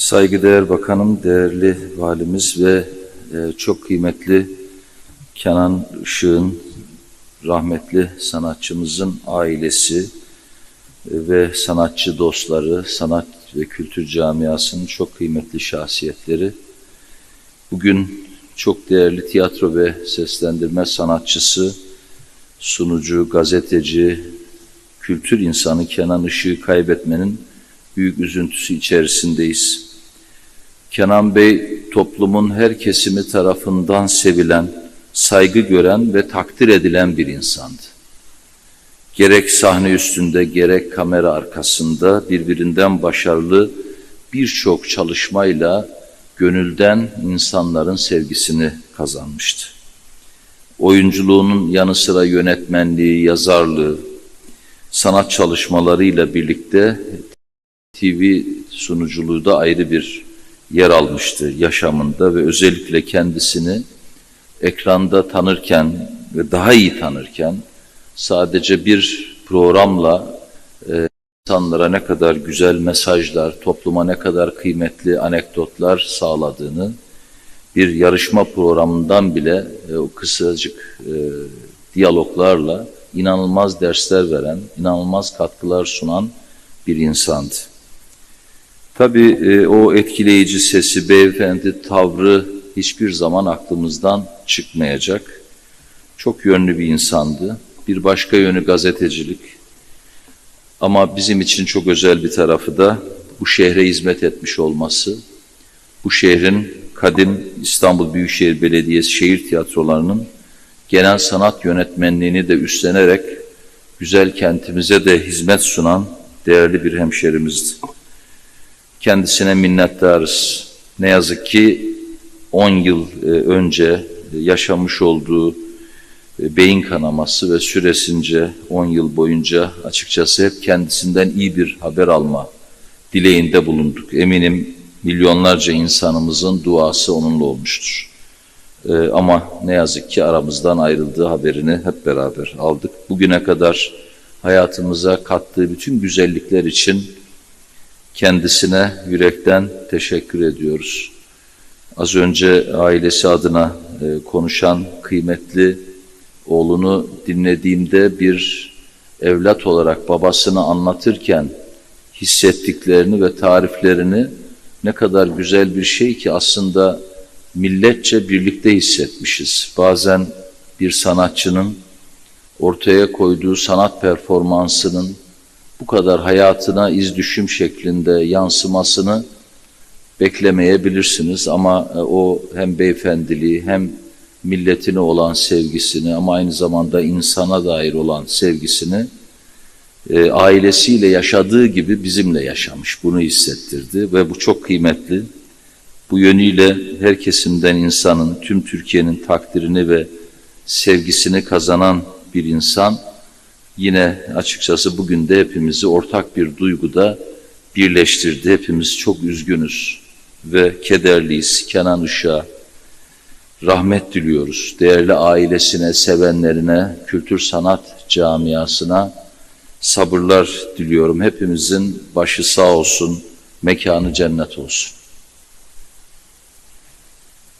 Saygıdeğer Bakanım, değerli valimiz ve e, çok kıymetli Kenan Işık'ın rahmetli sanatçımızın ailesi e, ve sanatçı dostları, sanat ve kültür camiasının çok kıymetli şahsiyetleri. Bugün çok değerli tiyatro ve seslendirme sanatçısı, sunucu, gazeteci, kültür insanı Kenan Işık'ı kaybetmenin büyük üzüntüsü içerisindeyiz. Kenan Bey toplumun her kesimi tarafından sevilen, saygı gören ve takdir edilen bir insandı. Gerek sahne üstünde gerek kamera arkasında birbirinden başarılı birçok çalışmayla gönülden insanların sevgisini kazanmıştı. Oyunculuğunun yanı sıra yönetmenliği, yazarlığı, sanat çalışmalarıyla birlikte TV sunuculuğu da ayrı bir yer almıştı yaşamında ve özellikle kendisini ekranda tanırken ve daha iyi tanırken sadece bir programla e, insanlara ne kadar güzel mesajlar, topluma ne kadar kıymetli anekdotlar sağladığını bir yarışma programından bile e, o kısacık e, diyaloglarla inanılmaz dersler veren, inanılmaz katkılar sunan bir insandı. Tabii e, o etkileyici sesi, beyefendi tavrı hiçbir zaman aklımızdan çıkmayacak. Çok yönlü bir insandı. Bir başka yönü gazetecilik. Ama bizim için çok özel bir tarafı da bu şehre hizmet etmiş olması. Bu şehrin kadim İstanbul Büyükşehir Belediyesi şehir tiyatrolarının genel sanat yönetmenliğini de üstlenerek güzel kentimize de hizmet sunan değerli bir hemşerimizdi. Kendisine minnettarız. Ne yazık ki 10 yıl e, önce yaşamış olduğu e, beyin kanaması ve süresince 10 yıl boyunca açıkçası hep kendisinden iyi bir haber alma dileğinde bulunduk. Eminim milyonlarca insanımızın duası onunla olmuştur. Ama ne yazık ki aramızdan ayrıldığı haberini hep beraber aldık. Bugüne kadar hayatımıza kattığı bütün güzellikler için kendisine yürekten teşekkür ediyoruz. Az önce ailesi adına e, konuşan kıymetli oğlunu dinlediğimde bir evlat olarak babasını anlatırken hissettiklerini ve tariflerini ne kadar güzel bir şey ki aslında milletçe birlikte hissetmişiz. Bazen bir sanatçının ortaya koyduğu sanat performansının bu kadar hayatına iz düşüm şeklinde yansımasını beklemeyebilirsiniz ama e, o hem beyefendiliği hem milletine olan sevgisini ama aynı zamanda insana dair olan sevgisini e, ailesiyle yaşadığı gibi bizimle yaşamış. Bunu hissettirdi ve bu çok kıymetli. Bu yönüyle her kesimden insanın, tüm Türkiye'nin takdirini ve sevgisini kazanan bir insan yine açıkçası bugün de hepimizi ortak bir duyguda birleştirdi. Hepimiz çok üzgünüz ve kederliyiz. Kenan Işık'a rahmet diliyoruz. Değerli ailesine, sevenlerine, kültür sanat camiasına sabırlar diliyorum. Hepimizin başı sağ olsun, mekanı cennet olsun.